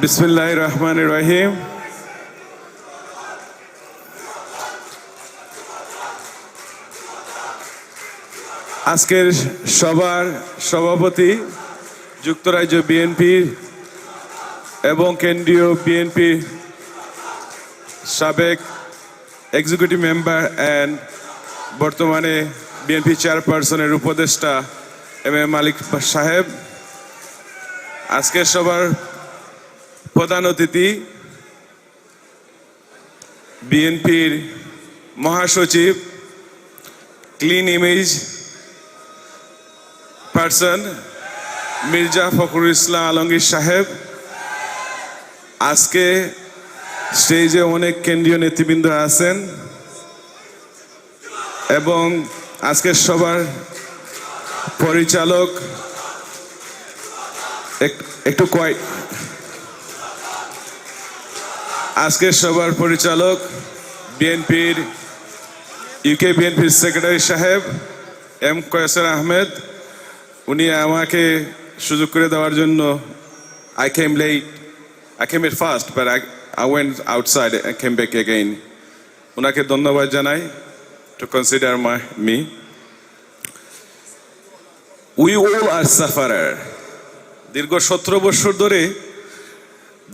বিসমিল্লাহ রহমান রহিম। আজকের সবার সভাপতি যুক্তরাজ্য বিএনপি এবং কেন্দ্রীয় বিএনপি সাবেক এক্সিকিউটিভ মেম্বার অ্যান্ড বর্তমানে বিএনপি চেয়ারপারসনের উপদেষ্টা এম এ মালিক সাহেব। আজকের সবার প্রধান অতিথি, বিএনপির মহাসচিব clean image person Mirza Fakhrul Islam Alamgir সাহেব। আজকে স্টেজে অনেক কেন্দ্রীয় নেতৃবৃন্দ আছেন এবং আজকের সবার পরিচালক এক- একটু কয় আজকের সবার পরিচালক বিএনপির ইউকে বিএনপির সেক্রেটারি সাহেব এম কয়েসর আহমেদ। উনি আমাকে সুযোগ করে দেওয়ার জন্য I came late I came at first but I went outside I came back again ওনাকে ধন্যবাদ জানাই to consider my me we all are sufferer দীর্ঘ সতেরো বছর ধরে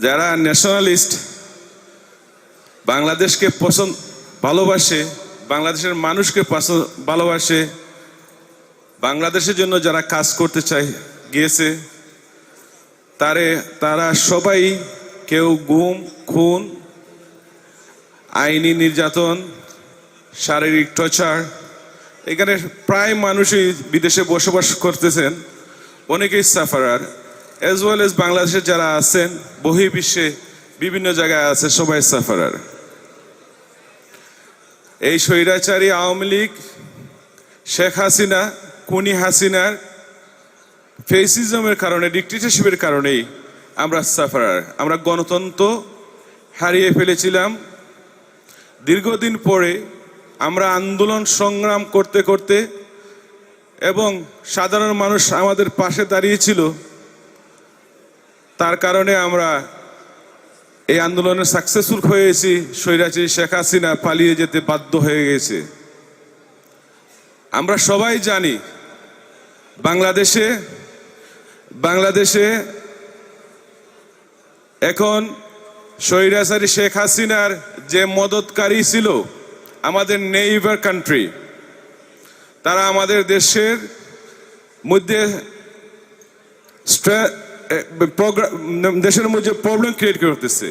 যারা ন্যাশনালিস্ট বাংলাদেশকে পছন্দ, ভালোবাসে, বাংলাদেশের মানুষকে পছন্দ, ভালোবাসে। বাংলাদেশের জন্য যারা কাজ করতে চায়, গিয়েছে, তারে, তারা সবাই কেউ গুম, খুন, আইনি নির্যাতন, শারীরিক টর্চার, এখানে প্রায় মানুষই বিদেশে বসবাস করতেছেন, অনেকেই সাফারার। অ্যাজ ওয়েল এজ বাংলাদেশে যারা আছেন, বহির্বিশ্বে বিভিন্ন জায়গায় আছে সবাই সাফারার। এই স্বৈরাচারী আওয়ামী লীগ, শেখ হাসিনা কুনি হাসিনার ফেসিজমের কারণে ডিকটেটরশিপের কারণেই আমরা সাফারার আমরা গণতন্ত্র হারিয়ে ফেলেছিলাম। দীর্ঘদিন পরে আমরা আন্দোলন সংগ্রাম করতে করতে এবং সাধারণ মানুষ আমাদের পাশে দাঁড়িয়েছিল, তার কারণে আমরা এই আন্দোলনে সাকসেসফুল হয়েছি, স্বৈরাচারী শেখ হাসিনা পালিয়ে যেতে বাধ্য হয়ে গেছে। আমরা সবাই জানি, বাংলাদেশে বাংলাদেশে এখন স্বৈরাচারী শেখ হাসিনার যে মদতকারী ছিল আমাদের নেইবার কান্ট্রি তারা আমাদের দেশের মধ্যে দেশের মধ্যে প্রবলেম ক্রিয়েট করতেছে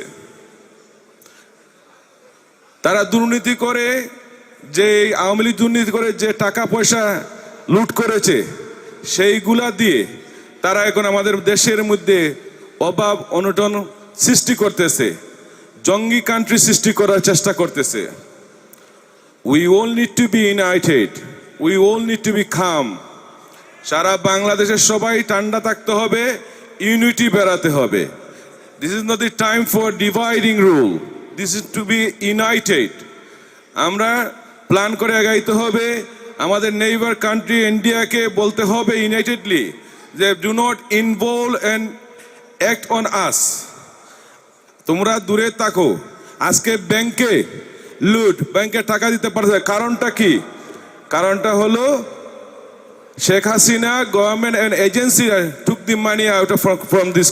তারা দুর্নীতি করে, যে আওয়ামী লীগ দুর্নীতি করে যে টাকা পয়সা লুট করেছে, সেইগুলা দিয়ে তারা এখন আমাদের দেশের মধ্যে অভাব অনটন সৃষ্টি করতেছে, জঙ্গি কান্ট্রি সৃষ্টি করার চেষ্টা করতেছে। We all need to be united we all need to be খাম সারা বাংলাদেশের সবাই ঠান্ডা থাকতে হবে ইউনিটি বেড়াতে হবে। This is not the time for dividing rule this is to be united আমরা প্ল্যান করে আগাইতে হবে। আমাদের নেইবার কান্ট্রি ইন্ডিয়াকে বলতে হবে ইউনাইটেডলি যে do not involve and act on us তোমরা দূরে থাকো। আজকে ব্যাংকে লুট, ব্যাংকে টাকা দিতে পারছে। কারণটা কি? কারণটা হলো Sheikh Hasina government and agency took the money out from this